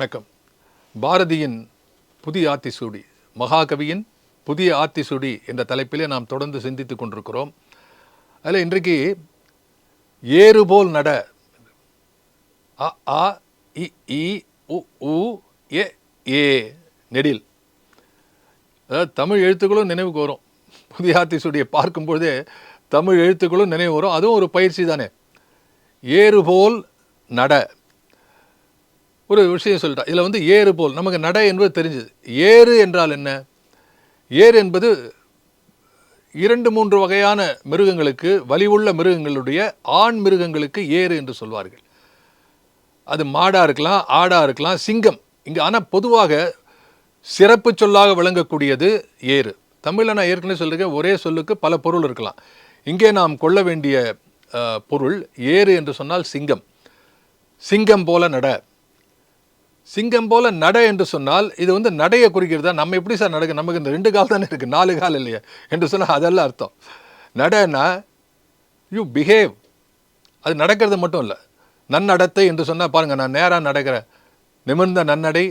வணக்கம். பாரதியின் புதிய ஆத்திசூடி மகாகவியின் புதிய ஆத்திசூடி என்ற தலைப்பிலே நாம் தொடர்ந்து சிந்தித்துக் கொண்டிருக்கிறோம். அதில் இன்றைக்கு ஏறுபோல் நட அ ஆ இ இ உ உ ஏ ஏ நெடில். அதாவது தமிழ் எழுத்துக்களும் நினைவுக்கு வரும். புதிய ஆத்திசூடியை பார்க்கும்பொழுதே தமிழ் எழுத்துக்களும் நினைவு வரும். அதுவும் ஒரு பயிற்சி தானே. ஏறுபோல் நட ஒரு விஷயம் சொல்லிட்டா. இதில் வந்து ஏறு போல். நமக்கு நட என்பது தெரிஞ்சது. ஏறு என்றால் என்ன? ஏறு என்பது இரண்டு மூன்று வகையான மிருகங்களுக்கு வலிவுள்ள மிருகங்களுடைய ஆண் மிருகங்களுக்கு ஏறு என்று சொல்வார்கள். அது மாடாக இருக்கலாம் ஆடாக இருக்கலாம் சிங்கம். இங்கே ஆனால் பொதுவாக சிறப்பு சொல்லாக விளங்கக்கூடியது ஏறு. தமிழில் நான் ஏற்கனவே சொல்லியிருக்கேன் ஒரே சொல்லுக்கு பல பொருள் இருக்கலாம். இங்கே நாம் கொள்ள வேண்டிய பொருள் ஏறு என்று சொன்னால் சிங்கம். சிங்கம் போல நட. சிங்கம் போல நட என்று சொன்னால் இது வந்து நடையை குறிக்கிறதா? நம்ம எப்படி சார் நடக்க நமக்கு இந்த ரெண்டு கால் தானே இருக்குது நாலு கால் இல்லையா என்று சொன்னால் அதெல்லாம் அர்த்தம். நடனா யூ பிஹேவ் அது நடக்கிறது மட்டும் இல்லை. நன்னடத்தை என்று சொன்னால் பாருங்கள் நான் நேராக நடக்கிறேன். நிமிர்ந்த நன்னடை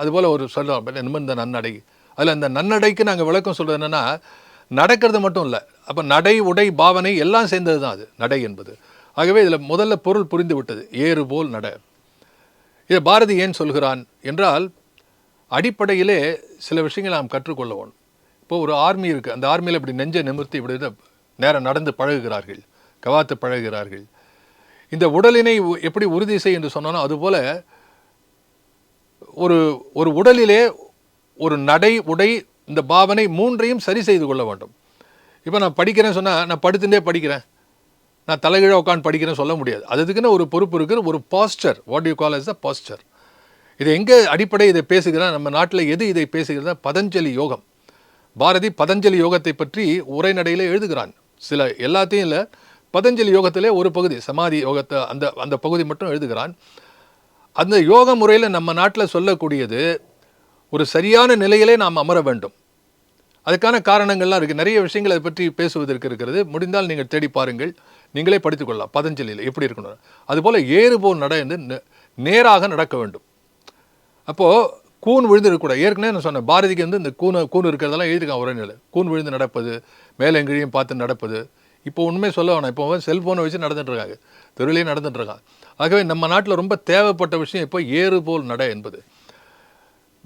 அதுபோல் ஒரு சொல்லுவோம் நிமிர்ந்த நன்னடை. அதில் அந்த நன்னடைக்கு நாங்கள் விளக்கம் சொல்கிறது என்னென்னா நடக்கிறது மட்டும் இல்லை. அப்போ நடை உடை பாவனை எல்லாம் சேர்ந்தது தான் அது நடை என்பது. ஆகவே இதில் முதல்ல பொருள் புரிந்து விட்டது. ஏறு போல் நட. இதை பாரதி ஏன் சொல்கிறான் என்றால் அடிப்படையிலே சில விஷயங்களை நாம் கற்றுக்கொள்ள வேணும் இப்போ ஒரு ஆர்மி இருக்குது அந்த ஆர்மியில் இப்படி நெஞ்சை நிமிர்த்தி இப்படி நேரம் நடந்து பழகுகிறார்கள் கவாத்து பழகுகிறார்கள். இந்த உடலினை உ- எப்படி உறுதி செய் என்று சொன்னானோ அதுபோல் ஒரு ஒரு உடலிலே ஒரு நடை உடை இந்த பாவனை மூன்றையும் சரி செய்து கொள்ள வேண்டும். இப்போ நான் படிக்கிறேன்னு சொன்னால் நான் படுத்துட்டே படிக்கிறேன். நான் தலைகீழாக உட்காந்து படிக்கிறேன்னு சொல்ல முடியாது. அதுக்குன்னு ஒரு பொறுப்பு இருக்கிற ஒரு pastor what you call is the pastor இது எங்கே அடிப்படை இதை பேசுகிறேன் நம்ம நாட்டில் எது இதை பேசுகிறதா பதஞ்சலி யோகம். பாரதி பதஞ்சலி யோகத்தை பற்றி உரைநடையில் எழுதுகிறான். சில எல்லாத்தையும் இல்லை பதஞ்சலி யோகத்திலே ஒரு பகுதி சமாதி யோகத்தை அந்த அந்த பகுதி மட்டும் எழுதுகிறான். அந்த யோக முறையில் நம்ம நாட்டில் சொல்லக்கூடியது ஒரு சரியான நிலையிலே நாம் அமர வேண்டும். அதுக்கான காரணங்கள்லாம் இருக்குது நிறைய விஷயங்கள் அதை பற்றி பேசுவதற்கு இருக்கிறது. முடிந்தால் நீங்கள் தேடி பாருங்கள். நீங்களே படித்துக்கொள்ளலாம் பதஞ்சலியில் எப்படி இருக்கணும் அதுபோல் ஏறு போல் நட என்று நே- நேராக நடக்க வேண்டும். அப்போது கூன் விழுந்து இருக்கக்கூடாது ஏற்கனவே நான் சொன்னேன் பாரதிக்கு வந்து இந்த கூன் கூன் இருக்கிறதெல்லாம் எழுதிருக்கான் உரைநிலை கூன் விழுந்து நடப்பது மேலே எங்கேயும் பார்த்து நடப்பது. இப்போ உண்மை சொல்ல வேணாம். இப்போ செல்ஃபோனை வச்சு நடந்துட்டுருக்காங்க இருக்காங்க. நடந்துட்டுருக்காங்க ஆகவே நம்ம நாட்டில் ரொம்ப தேவைப்பட்ட விஷயம் இப்போ ஏறு போல் நட என்பது.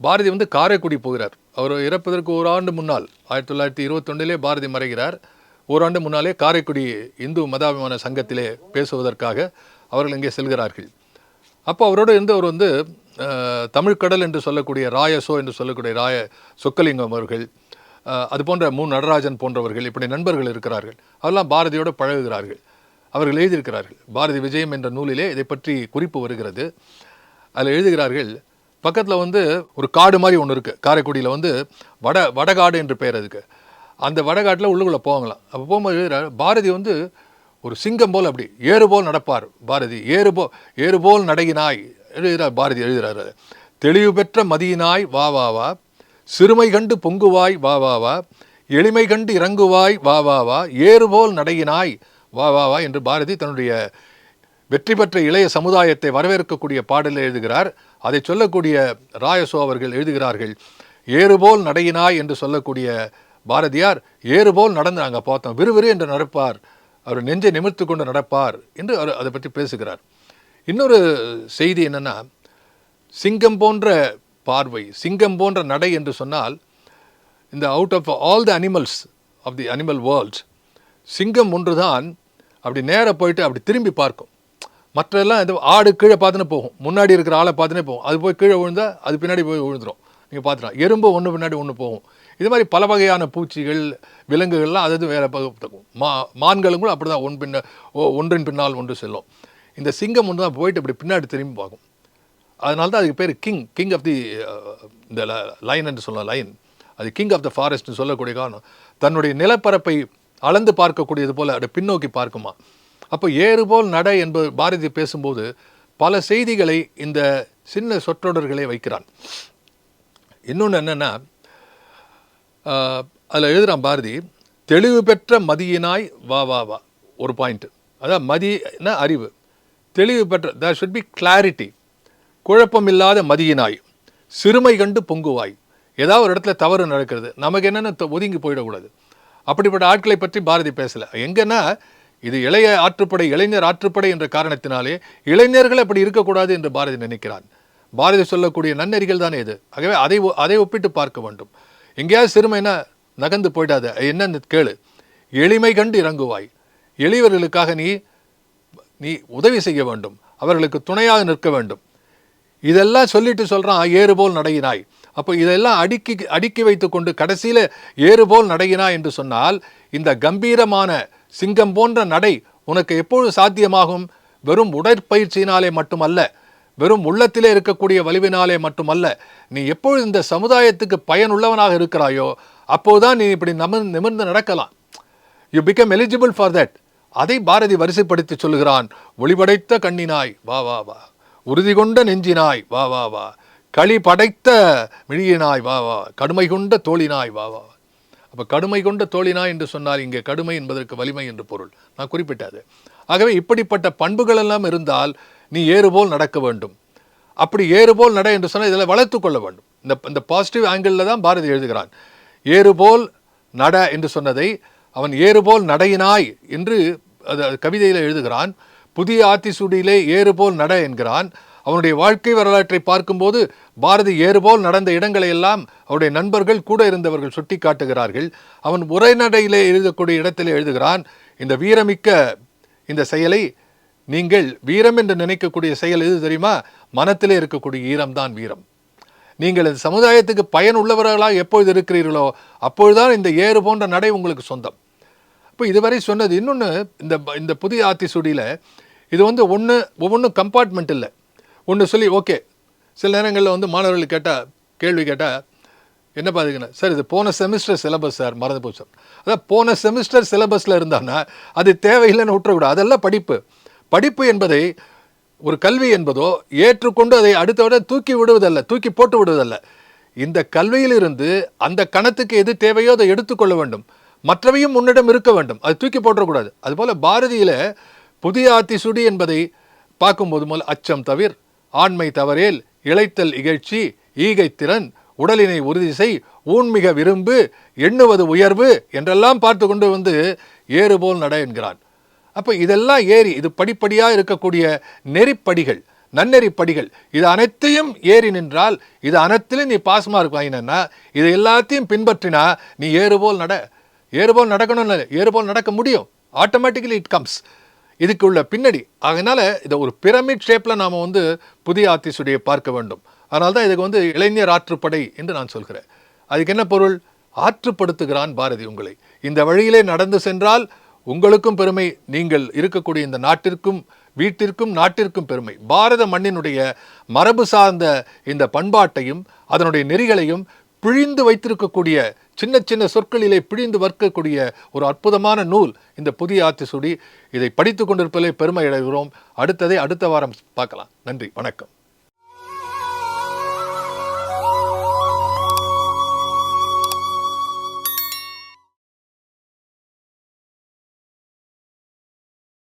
பாரதி வந்து காரைக்குடி போகிறார். அவர் இறப்பதற்கு ஒரு ஆண்டு முன்னால் ஆயிரத்தி தொள்ளாயிரத்தி இருபத்தொன்னிலே பாரதி மறைகிறார். ஓராண்டு முன்னாலே காரைக்குடி இந்து மதாபிமான சங்கத்திலே பேசுவதற்காக அவர்கள் இங்கே செல்கிறார்கள். அப்போ அவரோடு இருந்தவர் வந்து தமிழ்கடல் என்று சொல்லக்கூடிய ராயசோ என்று சொல்லக்கூடிய ராய சொக்கலிங்கம் அவர்கள் அது போன்ற மு. நடராஜன் போன்றவர்கள் இப்படி நண்பர்கள் இருக்கிறார்கள். அவெல்லாம் பாரதியோடு பழகுகிறார்கள். அவர்கள் எழுதியிருக்கிறார்கள் பாரதி விஜயம் என்ற நூலிலே இதை பற்றி குறிப்பு வருகிறது. அதில் எழுதுகிறார்கள் பக்கத்தில் வந்து ஒரு காடு மாதிரி ஒன்று இருக்குது காரைக்குடியில் வந்து வட வடகாடு என்று பெயர் அதுக்கு. அந்த வடகாட்டில் உள்ளுக்குள்ளே போவாங்களாம். அப்போ போகும்போது பாரதி வந்து ஒரு சிங்கம் போல் அப்படி ஏறு போல் நடப்பார் பாரதி. ஏறு போ ஏறு போல் நடையினாய் எழுதுகிறார் பாரதி எழுதுகிறார் தெளிவு பெற்ற மதியினாய் வா வா வா. சிறுமை கண்டு பொங்குவாய் வா வா வா. எளிமை கண்டு இறங்குவாய் வா வா வா. ஏறுபோல் நடையினாய் வா வா வா என்று பாரதி தன்னுடைய வெற்றி பெற்ற இளைய சமுதாயத்தை வரவேற்கக்கூடிய பாடலில் எழுதுகிறார். அதை சொல்லக்கூடிய ராயசோ அவர்கள் எழுதுகிறார்கள் ஏறுபோல் நடையினாய் என்று சொல்லக்கூடிய பாரதியார் ஏறுபோல் நடந்து நாங்கள் பார்த்தோம். விறுவிறு என்று நடப்பார். அவர் நெஞ்சை நிமிர்த்து கொண்டு நடப்பார் என்று அவர் அதை பற்றி பேசுகிறார். இன்னொரு செய்தி என்னென்னா சிங்கம் போன்ற பார்வை சிங்கம் போன்ற நடை என்று சொன்னால் இந்த out of all the animals of the animal worlds சிங்கம் ஒன்று தான் அப்படி நேராக போயிட்டு அப்படி திரும்பி பார்க்கும். மற்றெல்லாம் இது ஆடு கீழே பார்த்துன்னு போகும். முன்னாடி இருக்கிற ஆளை பார்த்துனே போகும். அது போய் கீழே விழுந்தா அது பின்னாடி போய் விழுந்துரும். நீங்கள் பார்த்துக்கலாம். எறும்பு ஒன்று பின்னாடி ஒன்று போகும். இது மாதிரி பல வகையான பூச்சிகள் விலங்குகள்லாம் அது வேறு பகுத்துக்கும் மா மான்களும் கூட அப்படி தான் ஒன் பின்ன ஓ- ஒன்றின் பின்னால் ஒன்று செல்லும். இந்த சிங்கம் ஒன்று தான் போயிட்டு இப்படி பின்னாடி திரும்பி பார்க்கும். அதனால தான் அதுக்கு பேர் கிங் கிங் ஆஃப் தி இந்த லைன் என்று சொல்லலாம் லைன் அது கிங் ஆஃப் த ஃபாரஸ்ட்னு சொல்லக்கூடிய காரணம். தன்னுடைய நிலப்பரப்பை அளந்து பார்க்கக்கூடியது போல் அப்படி பின்னோக்கி பார்க்குமா. அப்போ ஏறுபோல் நடை நட என்பது பாரதி பேசும்போது பல செய்திகளை இந்த சின்ன சொற்றொடர்களை வைக்கிறான். இன்னொன்று என்னென்னா அதில் எழுதுகிறான் பாரதி தெளிவு பெற்ற மதியினாய் வா வா வா. ஒரு பாயிண்ட்டு அதான் மதினா அறிவு. தெளிவு பெற்ற தேர் ஷுட் பி கிளாரிட்டி குழப்பமில்லாத மதியினாய். சிறுமை கண்டு பொங்குவாய். ஏதாவது ஒரு இடத்துல தவறு நடக்கிறது. நமக்கு என்னென்னு ஒதுங்கி போயிடக்கூடாது. அப்படிப்பட்ட ஆட்களை பற்றி பாரதி பேசலை. எங்கன்னா இது இளைய ஆற்றுப்படை இளைஞர் ஆற்றுப்படை என்ற காரணத்தினாலே இளைஞர்கள் அப்படி இருக்கக்கூடாது என்று பாரதி நினைக்கிறான். பாரதி சொல்லக்கூடிய நன்னெறிகள் தானே இது. ஆகவே அதை ஒ- அதை ஒப்பிட்டு பார்க்க வேண்டும். எங்கேயாவது சிறுமைனா நகர்ந்து போயிடாத. என்னன்னு கேளு. எளிமை கண்டு இறங்குவாய். எளியவர்களுக்காக நீ நீ உதவி செய்ய வேண்டும். அவர்களுக்கு துணையாக நிற்க வேண்டும். இதெல்லாம் சொல்லிட்டு சொல்கிறான் ஏறு போல் நடையினாய் அப்போ இதெல்லாம் அடுக்கி அடுக்கி வைத்துக்கொண்டு கடைசியில் ஏறு போல் நடையினாய் என்று சொன்னால் இந்த கம்பீரமான சிங்கம் போன்ற நடை உனக்கு எப்பொழுது சாத்தியமாகும்? வெறும் உடற்பயிற்சியினாலே மட்டுமல்ல. வெறும் உள்ளத்திலே இருக்கக்கூடிய வலிவினாலே மட்டுமல்ல நீ எப்பொழுது இந்த சமுதாயத்துக்கு பயனுள்ளவனாக இருக்கிறாயோ அப்போதுதான் நீ இப்படி நம நிமிர்ந்து நடக்கலாம். You become eligible for that அதை பாரதி வரிசைப்படுத்தி சொல்லுகிறான். ஒளிபடைத்த கண்ணினாய் வா வா வா. உறுதி கொண்ட நெஞ்சினாய் வா வா வா. களி படைத்த மிழியினாய் வா வா. கடுமை கொண்ட தோழினாய் வா வா அப்போ கடுமை கொண்ட தோழினாய் என்று சொன்னால் இங்கே கடுமை என்பதற்கு வலிமை என்று பொருள். நான் குறிப்பிட்டது. ஆகவே இப்படிப்பட்ட பண்புகள் எல்லாம் இருந்தால் நீ ஏறுபோல் நடக்க வேண்டும். அப்படி ஏறுபோல் நட என்று சொன்னால் இதில் வளர்த்து கொள்ள வேண்டும். இந்த இந்த பாசிட்டிவ் ஆங்கிளில் தான் பாரதி எழுதுகிறான். ஏறுபோல் நட என்று சொன்னதை அவன் ஏறுபோல் நடையினாய் என்று அது அது கவிதையில் எழுதுகிறான். புதிய ஆத்திசூடியிலே ஏறுபோல் நட என்கிறான். அவனுடைய வாழ்க்கை வரலாற்றை பார்க்கும்போது பாரதி ஏறுபோல் நடந்த இடங்களை எல்லாம் அவருடைய நண்பர்கள் கூட இருந்தவர்கள் சுட்டி காட்டுகிறார்கள் அவன் உரைநடையிலே எழுதக்கூடிய இடத்திலே எழுதுகிறான் இந்த வீரமிக்க இந்த செயலை நீங்கள் வீரம் என்று நினைக்கக்கூடிய செயல் எது தெரியுமா? மனத்திலே இருக்கக்கூடிய ஈரம்தான் வீரம். நீங்கள் இந்த சமுதாயத்துக்கு பயன் உள்ளவர்களாக எப்பொழுது இருக்கிறீர்களோ அப்பொழுதுதான் இந்த ஏறு போன்ற நடை உங்களுக்கு சொந்தம். இப்போ இதுவரை சொன்னது இன்னொன்று இந்த இந்த புதிய ஆத்திசூடியில் இது வந்து ஒன்று ஒவ்வொன்றும் கம்பார்ட்மெண்ட் இல்லை. ஒன்று சொல்லி ஓகே. சில நேரங்களில் வந்து மாணவர்கள் கேட்டால் கேள்வி கேட்டால் என்ன பார்த்துக்கணும் சார் இது போன செமிஸ்டர் சிலபஸ் சார் மறந்து போச்சு. சார் அதான் போன செமிஸ்டர் சிலபஸில் இருந்தான்னா அது தேவையில்லைன்னு விட்டுறக்கூடாது அதெல்லாம் படிப்பு. படிப்பு என்பதை ஒரு கல்வி என்பதோ ஏற்றுக்கொண்டு அதை அடுத்த தூக்கி விடுவதல்ல தூக்கி போட்டு விடுவதல்ல. இந்த கல்வியிலிருந்து அந்த கணத்துக்கு எது தேவையோ அதை எடுத்துக்கொள்ள வேண்டும். மற்றவையும் உன்னிடம் இருக்க வேண்டும். அது தூக்கி போட்டுறக்கூடாது. அதுபோல் பாரதியில் புதிய ஆத்திசுடி என்பதை பார்க்கும்போது முதல் அச்சம் தவிர் ஆண்மை தவறேல் இழைத்தல் இகழ்ச்சி ஈகைத்திறன் உடலினை உறுதி செய் ஊன்மிக விரும்பு எண்ணுவது உயர்வு என்றெல்லாம் பார்த்து கொண்டு வந்து ஏறுபோல் நட என்கிறான். அப்போ இதெல்லாம் ஏறி இது படிப்படியாக இருக்கக்கூடிய நெறிப்படிகள் நன்னெறிப்படிகள். இது அனைத்தையும் ஏறி நின்றால் இது அனைத்திலும் நீ பாஸ் மார்க் வாங்கினா இது எல்லாத்தையும் பின்பற்றினா நீ ஏறுபோல் நட ஏறுபோல் நடக்கணும்னு ஏறுபோல் நடக்க முடியும். ஆட்டோமேட்டிக்கலி இட் கம்ஸ் இதுக்கு உள்ள பின்னணி. அதனால் இதை ஒரு பிரமிட் ஷேப்பில் நாம் வந்து புதிய ஆத்திசுடைய பார்க்க வேண்டும். அதனால தான் இதுக்கு வந்து இளைஞர் ஆற்றுப்படை என்று நான் சொல்கிறேன். அதுக்கு என்ன பொருள்? ஆற்றுப்படுத்துகிறான் பாரதி உங்களை. இந்த வழியிலே நடந்து சென்றால் உங்களுக்கும் பெருமை நீங்கள் இருக்கக்கூடிய இந்த நாட்டிற்கும் வீட்டிற்கும் நாட்டிற்கும் பெருமை. பாரத மண்ணினுடைய மரபு சார்ந்த இந்த பண்பாட்டையும் அதனுடைய நெறிகளையும் பிழிந்து வைத்திருக்கக்கூடிய சின்ன சின்ன சொற்களிலே பிழிந்து வர்க்கக்கூடிய ஒரு அற்புதமான நூல் இந்த புதிய ஆத்திசூடி இதை படித்து கொண்டிருப்பதிலே பெருமை அடைகிறோம். அடுத்ததை அடுத்த வாரம் பார்க்கலாம். நன்றி. வணக்கம்.